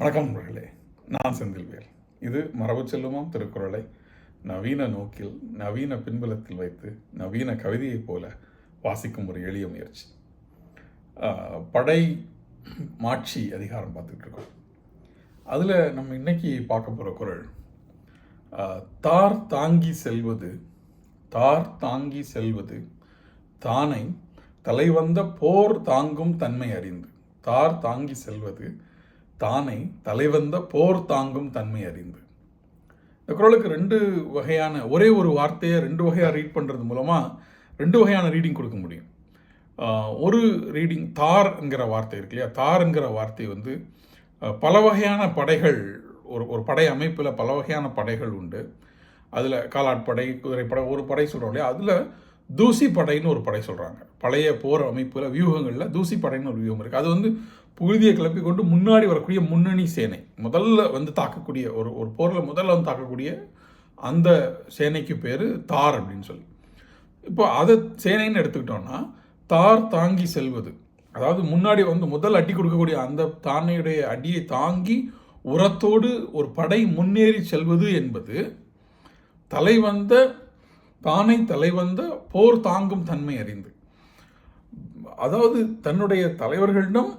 வணக்கம் நண்பர்களே நான் செந்தில்வேல். இது மரபு செல்லுமாம் திருக்குறளை நவீன நோக்கில் நவீன பின்புலத்தில் வைத்து நவீன கவிதையைப் போல வாசிக்கும் ஒரு எளிய முயற்சி. படை மாட்சி அதிகாரம் பார்த்துட்டு இருக்கோம் அதில் நம்ம இன்னைக்கு பார்க்க போகிற குரல் தார் தாங்கி செல்வது தார் தாங்கி செல்வது தானை தலைவந்த போர் தாங்கும் தன்மை அறிந்து தார் தாங்கி செல்வது தானை தலைவந்த போர் தாங்கும் தன்மை அறிந்து. இந்த குறளுக்கு ரெண்டு வகையான ஒரே ஒரு வார்த்தையை ரெண்டு வகையாக ரீட் பண்ணுறது மூலமாக ரெண்டு வகையான ரீடிங் கொடுக்க முடியும். ஒரு ரீடிங் தார்ங்கிற வார்த்தை இருக்கு இல்லையா? தார்ங்கிற வார்த்தை வந்து பல வகையான படைகள் ஒரு ஒரு படை அமைப்பில் பல வகையான படைகள் உண்டு. அதில் காலாட்படை குதிரைப்படை ஒரு படை சொல்கிறோம் இல்லையா? அதில் தூசி படைன்னு ஒரு படை சொல்கிறாங்க பழைய போர் அமைப்பில் வியூகங்களில் தூசி படைன்னு ஒரு வியூகம் இருக்குது அது வந்து புழுதியை கிளப்பி கொண்டு முன்னாடி வரக்கூடிய முன்னணி சேனை. முதல்ல வந்து தாக்கக்கூடிய ஒரு ஒரு போரில் முதல்ல வந்து தாக்கக்கூடிய அந்த சேனைக்கு பேர் தார் அப்படின்னு சொல்லி. இப்போ அதை சேனைன்னு எடுத்துக்கிட்டோம்னா தார் தாங்கி செல்வது. அதாவது முன்னாடி வந்து முதல் அடி கொடுக்கக்கூடிய அந்த தானையுடைய அடியை தாங்கி உரத்தோடு ஒரு படை முன்னேறி செல்வது என்பது தலைவந்த தானை தலைவந்த போர் தாங்கும் தன்மை அறிந்து. அதாவது தன்னுடைய தலைவர்களிடம்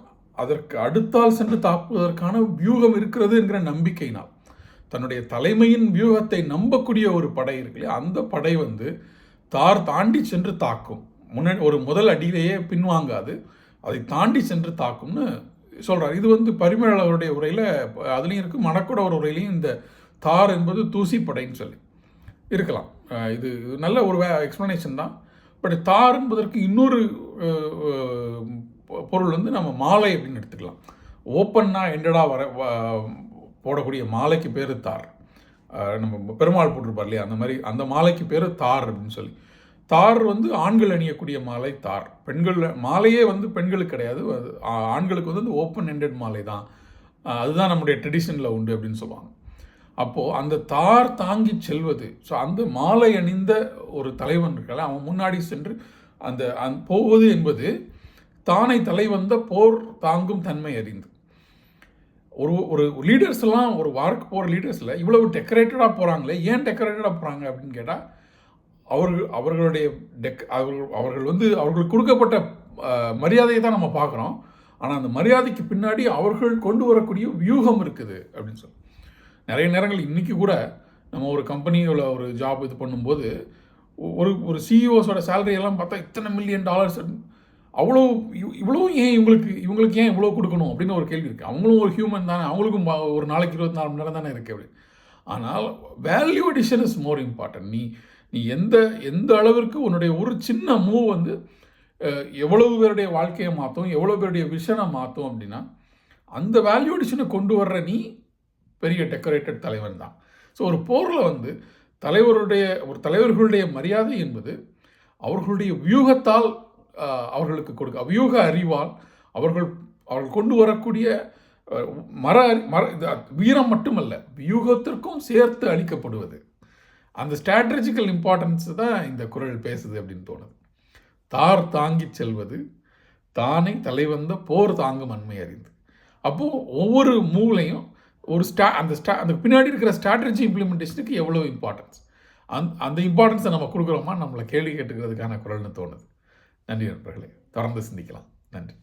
அதற்கு அடுத்தால் சென்று தாக்குவதற்கான வியூகம் இருக்கிறது என்கிற நம்பிக்கையினால். தன்னுடைய தலைமையின் வியூகத்தை நம்பக்கூடிய ஒரு படை இருக்கு அந்த படை வந்து தார் தாண்டி சென்று தாக்கும். முன்னாடி ஒரு முதல் அடியிலேயே பின்வாங்காது அதை தாண்டி சென்று தாக்கும்னு சொல்கிறார் இது வந்து பரிமளவருடைய உரையில் அதுலேயும் இருக்குது மணக்கூட ஒரு உரையிலையும் இந்த தார் என்பது தூசி படைன்னு சொல்லி இருக்கலாம். இது நல்ல ஒரு எக்ஸ்ப்ளனேஷன் தான். பட் தார் என்பதற்கு இன்னொரு பொருள் வந்து நம்ம மாலை அப்படின்னு எடுத்துக்கலாம். ஓப்பன்னா எண்டடாக வர வ- போடக்கூடிய மாலைக்கு பேர் தார். நம்ம பெருமாள் போட்டிருப்பார் இல்லையா? அந்த மாதிரி அந்த மாலைக்கு பேர் தார் அப்படின்னு சொல்லி. தார் வந்து ஆண்கள் அணியக்கூடிய மாலை தார். பெண்கள் மாலையே வந்து பெண்களுக்கு கிடையாது. அது ஆண்களுக்கு வந்து ஓப்பன் எண்டட் மாலை தான். அதுதான் நம்முடைய ட்ரெடிஷனில் உண்டு அப்படின்னு சொல்லுவாங்க. அப்போது அந்த தார் தாங்கி செல்வது ஸோ அந்த மாலை அணிந்த ஒரு தலைவன் இருக்கல அவன் முன்னாடி சென்று அந்த அந் போவது என்பது தானை தலைவந்த போர் தாங்கும் தன்மை அறிந்து. ஒரு ஒரு லீடர்ஸ் எல்லாம் ஒரு வார்க்கு போகிற லீடர்ஸில் இவ்வளவு டெக்கரேட்டடாக போகிறாங்களே ஏன் டெக்கரேட்டடாக போகிறாங்க அப்படின்னு கேட்டால் அவர்கள் அவர்களுடைய டெக் அவர்கள் அவர்கள் வந்து அவர்களுக்கு கொடுக்கப்பட்ட மரியாதையை தான் நம்ம பார்க்குறோம். ஆனால் அந்த மரியாதைக்கு பின்னாடி அவர்கள் கொண்டு வரக்கூடிய வியூகம் இருக்குது அப்படின்னு சொல்லி. நிறைய நேரங்கள் இன்றைக்கி கூட நம்ம ஒரு கம்பெனியில் ஒரு ஜாப் இது பண்ணும்போது ஒரு ஒரு சிஇஓஸோட சேலரி எல்லாம் பார்த்தா இத்தனை மில்லியன் டாலர்ஸ் அவ்வளோ இவ்- இவ்வளோ ஏன் இவங்களுக்கு இவங்களுக்கு ஏன் இவ்வளோ கொடுக்கணும் அப்படின்னு ஒரு கேள்வி இருக்குது அவங்களும் ஒரு ஹியூமன் தானே அவங்களுக்கும் ஒரு நாளைக்கு இருபத்தி நாலு மணி நேரம் தானே இருக்குது அப்படி. ஆனால் value addition is more important நீ நீ எந்த எந்த அளவிற்கு உன்னுடைய ஒரு சின்ன மூவ் வந்து எவ்வளவு பேருடைய வாழ்க்கையை மாற்றும் எவ்வளோ பேருடைய விஷனை மாற்றும் அப்படின்னா அந்த வேல்யூ அடிஷனை கொண்டு வர்ற நீ பெரிய டெக்கரேட்டட் தலைவன் தான். ஸோ ஒரு போரில் வந்து தலைவருடைய ஒரு தலைவர்களுடைய மரியாதை என்பது அவர்களுடைய வியூகத்தால் அவர்களுக்கு கொடுக்க. வியூக அறிவால் அவர்கள் அவர்கள் கொண்டு வரக்கூடிய மர அறி- மர இது வீரம் மட்டுமல்ல வியூகத்திற்கும் சேர்த்து அளிக்கப்படுவது. அந்த ஸ்ட்ராட்டஜிக்கல் இம்பார்ட்டன்ஸ் தான் இந்த குறள் பேசுது அப்படின்னு தோணுது. தார் தாங்கி செல்வது தானே தலைவந்த போர் தாங்கும் அண்மை அறிந்து. அப்போது ஒவ்வொரு மூலையும் ஒரு ஸ்டா அந்த ஸ்டா அந்த பின்னாடி இருக்கிற ஸ்ட்ராட்டஜி இம்ப்ளிமெண்டேஷனுக்கு எவ்வளோ இம்பார்ட்டன்ஸ் அந் அந்த இம்பார்ட்டன்ஸை நம்ம கொடுக்குறோமா? நம்மளை கேள்வி கேட்டுக்கிறதுக்கான குரல்னு தோணுது. நன்றி நண்பர்களே. தொடர்ந்து சிந்திக்கலாம். நன்றி.